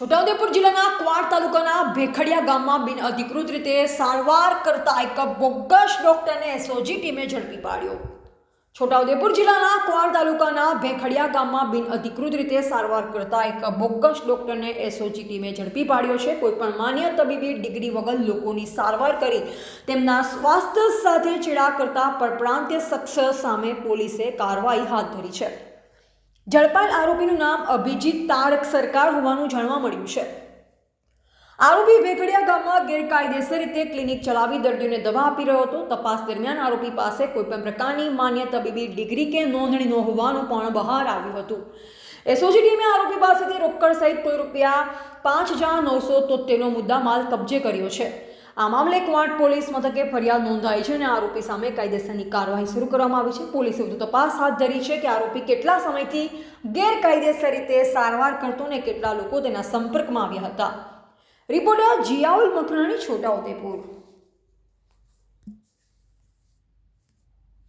છોટાઉદેપુર જિલ્લાના ક્વાડ તાલુકાના ભેખડિયા ગામમાં બિન અધિકૃત રીતે સારવાર કરતા એક બોગસ ડોક્ટરને એસઓજી ટીમે ઝડપી પાડ્યો. છોટાઉદેપુર જિલ્લાના ક્વાડ તાલુકાના ભેખડિયા ગામમાં બિન અધિકૃત રીતે સારવાર કરતા એક બોગસ ડોક્ટરને એસઓજી ટીમે ઝડપી પાડ્યો છે. કોઈપણ માન્ય તબીબી ડિગ્રી વગર લોકોની સારવાર કરી તેમના સ્વાસ્થ્ય સાથે ચેડા કરતા પરપ્રાંત્ય શખ્સ સામે પોલીસે કાર્યવાહી હાથ ધરી છે. ઝડપાયેલ આરોપીનું નામ અભિજીત તારક સરકાર હોવાનું જાણવા મળ્યું છે. આરોપી ભેખડિયા ગામમાં ગેરકાયદેસર રીતે ક્લિનિક ચલાવી દર્દીઓને દવા આપી રહ્યો હતો. તપાસ દરમિયાન આરોપી પાસે કોઈપણ પ્રકારની માન્ય તબીબી ડિગ્રી કે નોંધણી ન હોવાનું પણ બહાર આવ્યું હતું. એસઓજી ટીમે આરોપી પાસેથી રોકડ સહિત કોઈ રૂપિયા પાંચ હજાર નવસો તોતેરનો મુદ્દા માલ કબજે કર્યો છે. આ મામલે ક્વાંટ પોલીસ મથકે ફરિયાદ નોંધાઈ છે અને આરોપી સામે કાયદેસરની કાર્યવાહી શરૂ કરવામાં આવી છે. પોલીસે વધુ તપાસ હાથ ધરી છે કે આરોપી કેટલા સમયથી ગેરકાયદેસર રીતે સારવાર કરતો ને કેટલા લોકો તેના સંપર્કમાં આવ્યા હતા. રિપોર્ટર જિયાઉલ મકરાણી છોટાઉદેપુર